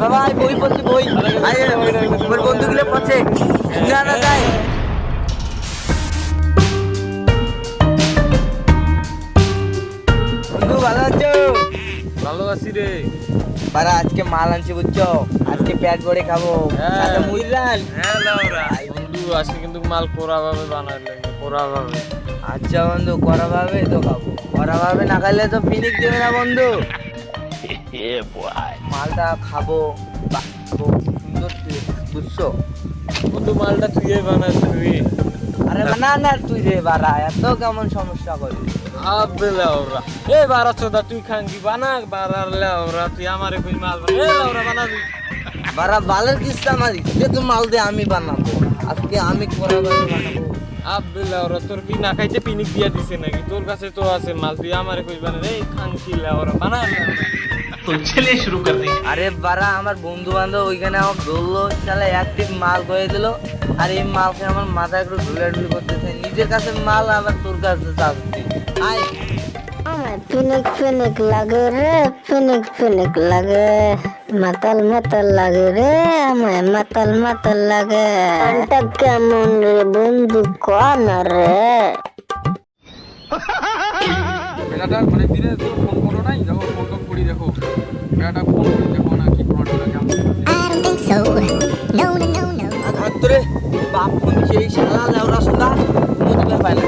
বাবা বই পড়ছি বই। আমার বন্ধুগুলো পড়ছে। না না যাই। বন্ধু ভালো আছো? ভালো আছি রে আজকে মাল আনছি বুঝছ? আজকে পেট ভরে খাব। হ্যাঁ। সাথে হ্যাঁ লাউরা বন্ধু আজকে কিন্তু মাল কোরা ভাবে বানাইলে কোরা ভাবে আচ্ছা বন্ধু করা ভাবে তো খাব। করা ভাবে না খাইলে তো ফিনিক দেবে না বন্ধু। মালটা খাব সুন্দর তুই- বুঝছ? বন্ধু মালটা তুই বানাস তুই। আরে না। না তুই রে বারা এত কেমন সমস্যা করবি আবে লাউরা এ বারা চোদা তুই খাঙ্গি বানা লাউরা তুই আমারে কই মাল বানা এ লাউরা বানা তুই বারা বালের কিস্তা মারি যে তো মাল দিয়ে আমি বানাবো আজকে আমি করা বানাবো। আব্দুল্লাহ ওরা তোর কি না খাইতে পিনিক দিয়া দিছে নাকি? তোর কাছে তো আছে মাল তুই আমার কইবা না রে খাঙ্কিলা ওরা বানা শুরু কর আরে বারা আমার বন্ধু বান্ধব ওইখানে আমার ধরলো শালা একদিন মাল গয়ে দিল আর এই মালকে আমার মাথায় একটু ঢুলে ঢুলে করতেছে। নিজের কাছে মাল আবার তোর কাছে যাচ্ছে। আয়। পিনিক পিনিক লাগে রে পিনিক পিনিক লাগে। মাতাল মাতাল লাগে রে আমায় মাতাল মাতাল লাগে। গানটা কেমন রে বন্ধু কন রে। বেটাটা অনেক দিনে তো ফোন করো নাই দেখো ফোন টোন করি দেখো। বেটাটা ফোন করি দেখো না কি কোনো টোনা কেমন ধরে বাপ ফোন সেই শালা লেওরা সুদা মুদলে পাইলে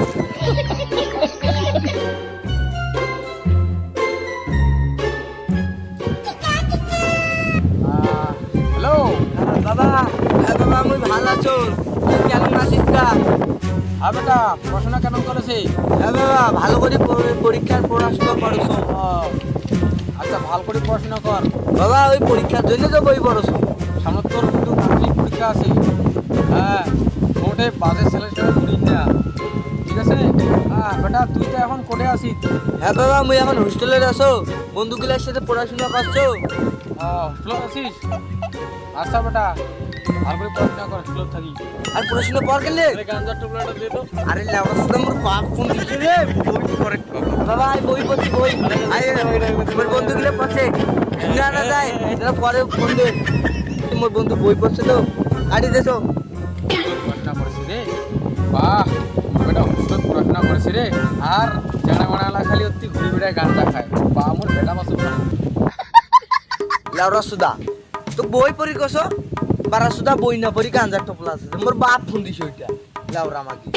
আর বেটা পড়াশোনা কেমন চলেছে? হ্যাঁ বাবা ভালো করে পরীক্ষার পড়াশোনা করছ আচ্ছা ভালো করে পড়াশোনা কর। বাবা ওই পরীক্ষার জন্য তো বই পড়ছো সামনে তোর কিন্তু পরীক্ষা আছে। হ্যাঁ কোর্টে বাজে সেলেকশন করিস না ঠিক আছে? হ্যাঁ বেটা তুই তো এখন কোর্টে আসিস হ্যাঁ বাবা মুই এখন হোস্টেলে আছো। বন্ধুগুলোর সাথে পড়াশোনা করছ। হোস্টেলে আসিস আচ্ছা বেটা করে পড়াশোনা কর হোস্টেলে থাকি। আর পড়াশোনা পর গেলে? গাঞ্জার টুকরাটা দে তো আরে বাপ ফোন দিছে রে? বই বাবা বই পড়ছি বই। মোর বন্ধুগুলো পড়ছে। না না যায় তারা পরে ফোন দে মোর বন্ধু বই পড়ছে তো কাটি দেছো পড়াশোনা করেছি রে। বাহ বেটা হোস্টেল পড়াশোনা করেছি রে। আর জানা মানা খালি অতি ঘুরি বেড়ায় গানটা খায়। বা মোর বেটা মাসুদ সুদা। তো বই পড়ি কস? বারা সুদা বই না পড়ি গাঞ্জার টপলা আছে। মোর বাপ ফোন দিছে ওইটা। লাউরা আমাকে।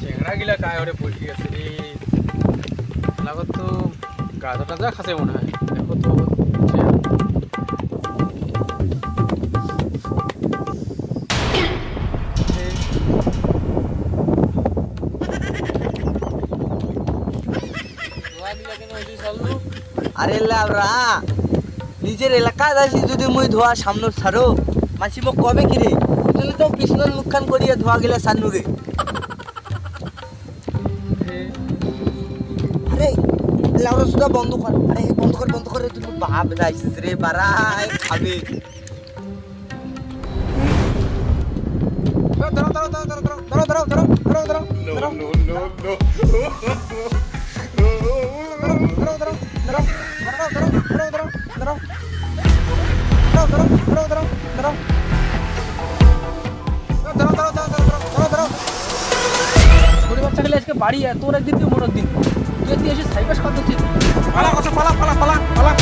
চেংড়া গিলা কায় ওরে বসে গেছে রে। লাগত তো গাঁজা টাজা খাসে মনে হয়। দেখো তো আরে লাউরা নিজের এলাকা আছি যদি মুই ধোয়া সামনে ছাড়ো মাসি মোক কবে কিরে তুমি তো পিছনের মুখখান করিয়ে ধোয়া গেলে সান্নু রে আরে লাউরা সুদা বন্ধ কর আরে বন্ধ কর বন্ধ করে তুমি বাপ যাইছিস রে বারাই খাবে ধরো ধরো ধরো ধরো ধরো ধরো ধরো ধরো ধরো ধরো আজকে বাড়ি তোর একদিন তুই মোর একদিন তুই এসে সাইবার সাথে পালা কথা পালা পালা পালা পালা।